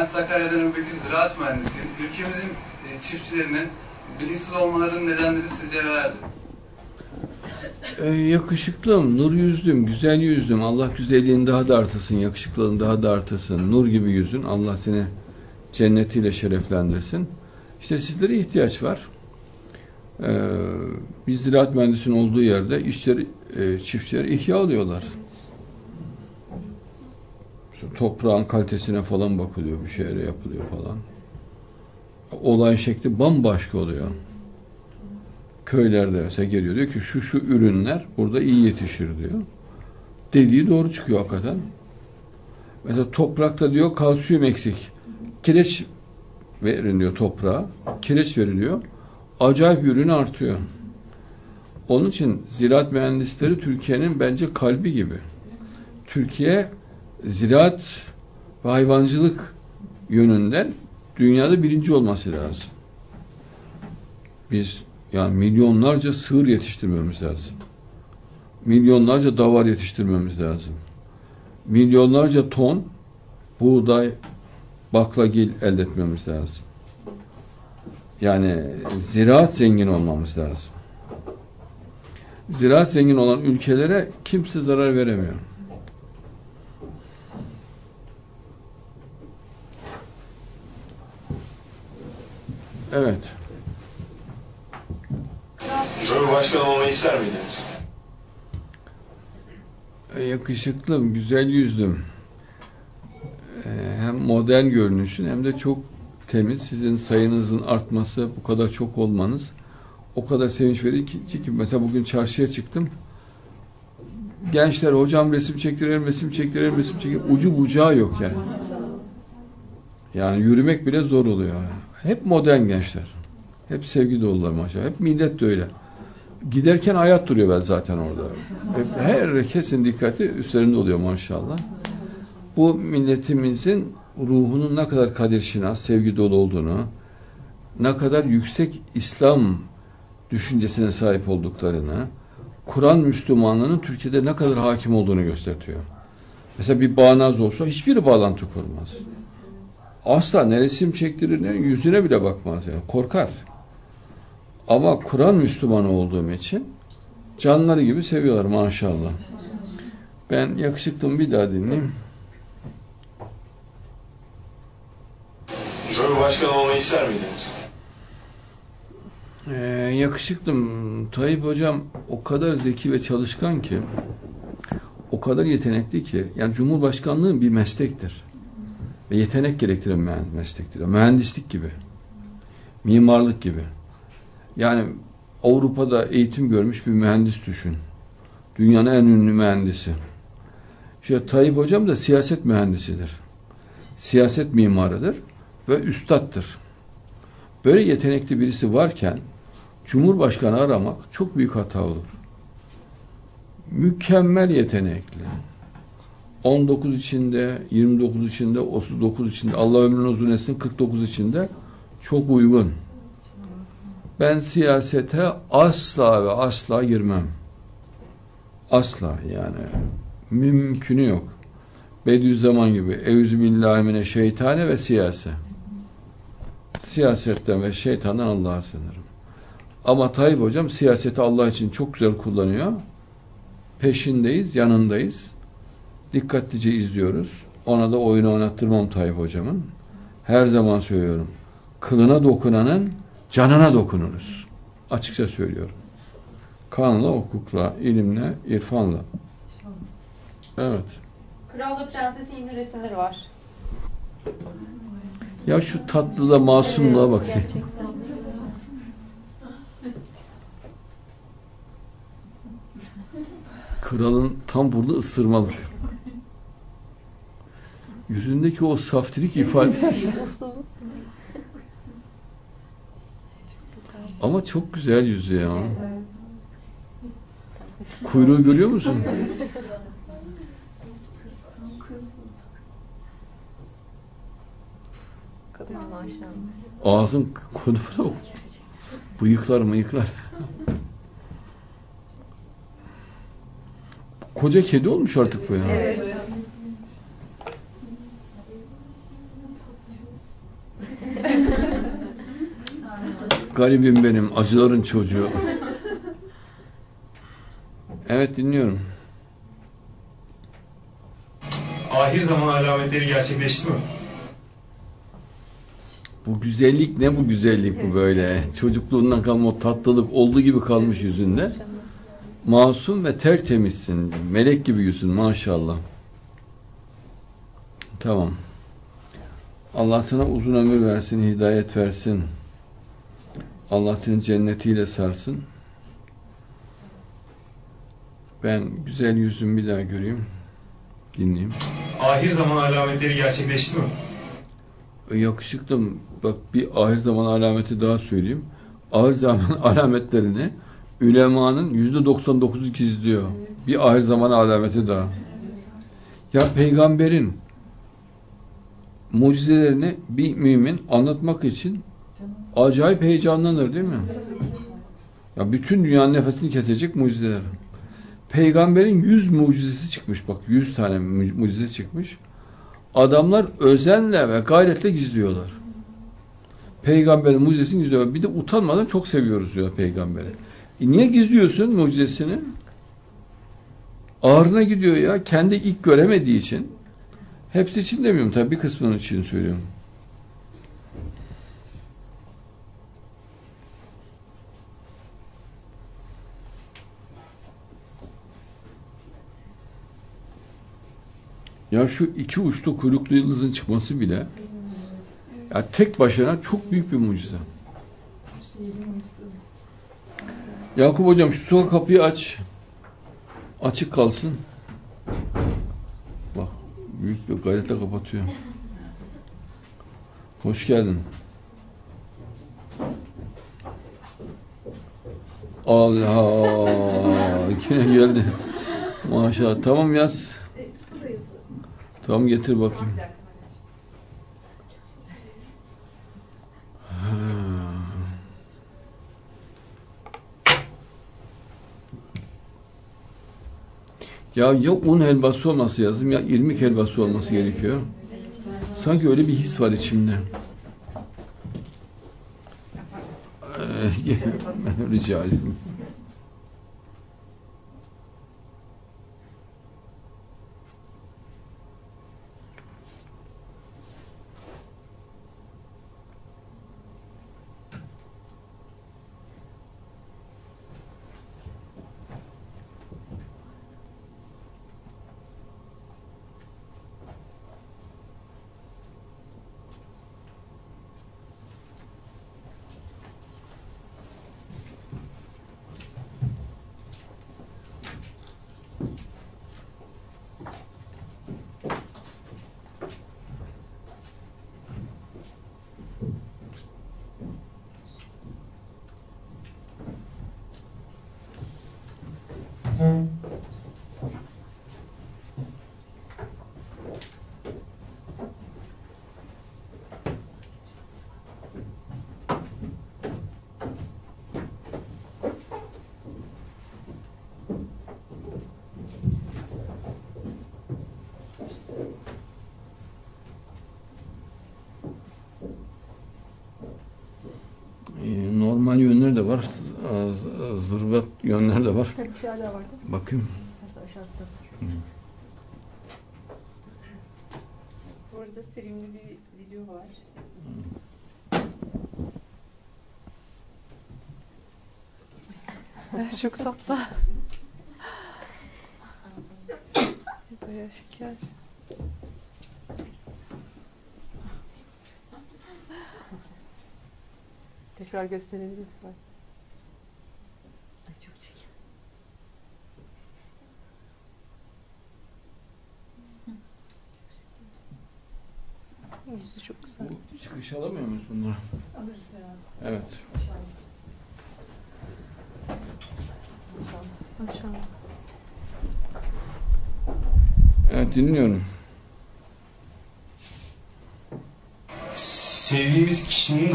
Ben Sakarya'dan Ülbekir Ziraat Mühendisiyim. Ülkemizin e, çiftçilerinin bilinçsiz olmalarının nedenleri sizce nelerdir? Ee, yakışıklım, nur yüzlüm, güzel yüzlüm. Allah güzelliğini daha da artırsın, yakışıklılığını daha da artırsın. Nur gibi yüzün. Allah seni cennetiyle şereflendirsin. İşte sizlere ihtiyaç var. Ee, bir ziraat mühendisinin olduğu yerde işleri, e, çiftçileri ihya alıyorlar. İşte toprağın kalitesine falan bakılıyor, bir şeyler yapılıyor falan. Olay şekli bambaşka oluyor köylerde mesela geliyor diyor ki şu şu ürünler burada iyi yetişir diyor. Dediği doğru çıkıyor hakikaten. Mesela toprakta diyor kalsiyum eksik. Kireç veriliyor toprağa. Kireç veriliyor. Acayip ürün artıyor. Onun için ziraat mühendisleri Türkiye'nin bence kalbi gibi. Türkiye ziraat ve hayvancılık yönünden dünyada birinci olması lazım. Biz yani milyonlarca sığır yetiştirmemiz lazım. Milyonlarca davar yetiştirmemiz lazım. Milyonlarca ton buğday, baklagil elde etmemiz lazım. Yani ziraat zengin olmamız lazım. Ziraat zengin olan ülkelere kimse zarar veremiyor. Evet. Cumhurbaşkanı olmayı ister miydiniz? yakışıklım, güzel yüzlüm. Ee, Hem modern görünüşün hem de çok temiz. Sizin sayınızın artması, bu kadar çok olmanız o kadar sevinç verici ki mesela bugün çarşıya çıktım. Gençler hocam resim çektirelim, resim çektirelim, resim çektirelim. Ucu bucağı yok yani. Yani yürümek bile zor oluyor. Hep modern gençler. Hep sevgi dolular maşallah. Hep millet de öyle. Giderken hayat duruyor ben zaten orada. Hep, herkesin dikkati üstlerinde oluyor maşallah. Bu milletimizin ruhunun ne kadar kadir şinas, sevgi dolu olduğunu, ne kadar yüksek İslam düşüncesine sahip olduklarını, Kur'an Müslümanlığının Türkiye'de ne kadar hakim olduğunu gösteriyor. Mesela bir bağnaz olsa hiçbir bağlantı kurmaz. Asla ne resim çektirir ne yüzüne bile bakmaz yani. Korkar. Ama Kur'an Müslümanı olduğum için canları gibi seviyorlar maşallah. Ben yakışıklım bir daha dinleyeyim. Cumhurbaşkanı olmayı ister miydiniz? Ee, yakışıklım Tayyip hocam o kadar zeki ve çalışkan ki o kadar yetenekli ki yani Cumhurbaşkanlığı bir meslektir. Ve yetenek gerektiren meslektir. Mühendislik gibi. Mimarlık gibi. Yani Avrupa'da eğitim görmüş bir mühendis düşün. Dünyanın en ünlü mühendisi. İşte Tayyip hocam da siyaset mühendisidir. Siyaset mimarıdır ve üstattır. Böyle yetenekli birisi varken Cumhurbaşkanı aramak çok büyük hata olur. Mükemmel yetenekli. 19 içinde, 29 içinde, 39 içinde, Allah ömrünü uzun etsin 49 içinde çok uygun. Ben siyasete asla ve asla girmem. Asla yani. Mümkünü yok. Bediüzzaman gibi. Euzubillahimine şeytane ve siyase. Siyasetten ve şeytandan Allah'a sığınırım. Ama Tayyip hocam siyaseti Allah için çok güzel kullanıyor. Peşindeyiz, yanındayız. Dikkatlice izliyoruz. Ona da oyunu oynattırmam Tayyip hocamın. Her zaman söylüyorum. Kılına dokunanın canına dokunuruz. Açıkça söylüyorum. Kanla, hukukla, ilimle, irfanla. Evet. Kralla prensesi yeni resimleri var. Ya şu tatlılığa, masumluğa bak sen. Kralın tam burada ısırmalı. Yüzündeki o saftirik ifade. Ama çok güzel yüzü ya. Kuyruğu görüyor musun? Ağzın konufuna bak. Bıyıklar mıyıklar. Koca kedi olmuş artık bu ya. Evet. Garibim benim, acıların çocuğu. Evet dinliyorum. Ahir zaman alametleri gerçekleşti mi? Bu güzellik ne bu güzellik bu böyle? Çocukluğundan kalma o tatlılık olduğu gibi kalmış yüzünde. Masum ve tertemizsin. Melek gibi yüzün maşallah. Tamam. Allah sana uzun ömür versin, hidayet versin. Allah seni cennetiyle sarsın. Ben güzel yüzümü bir daha göreyim. Dinleyeyim. Ahir zaman alametleri gerçekleşti mi? Yakışıklım bak bir ahir zaman alameti daha söyleyeyim. Ahir zaman alametlerini ülemanın yüzde 99'u gizliyor. Bir ahir zaman alameti daha. Ya peygamberin mucizelerini bir mümin anlatmak için acayip heyecanlanır değil mi? Ya bütün dünyanın nefesini kesecek mucizeler. Peygamberin yüz mucizesi çıkmış bak. Yüz tane mu- mucize çıkmış. Adamlar özenle ve gayretle gizliyorlar. Peygamberin mucizesini gizliyorlar. Bir de utanmadan çok seviyoruz diyor peygamberi. E niye gizliyorsun mucizesini? Ağrına gidiyor ya. Kendi ilk göremediği için. Hepsi için demiyorum tabii bir kısmının için söylüyorum. Ya şu iki uçlu kuyruklu yıldızın çıkması bile ya tek başına çok büyük bir mucize. Yakup hocam şu sol kapıyı aç. Açık kalsın. Bak büyük bir gayretle kapatıyor. Hoş geldin. Allah yine geldi. Maşallah. Tamam yaz. Tamam getir bakayım. Ya ya un helvası olması lazım ya irmik helvası olması gerekiyor. Sanki öyle bir his var içimde. Ee, Rica ederim. Ee, Normal yönleri de var. Z- Zırvat yönleri de var. Bir şey daha vardı. Bakayım. Aşağısı. Bu arada sevimli bir video var. Çok tatlı. Bayağı şeker. Tekrar gösterebiliriz bak. Yüzü çok güzel. Bu çıkış alamıyor muyuz bunları? Alırız herhalde. Evet. Maşallah. Evet dinliyorum. Sevdiğimiz kişinin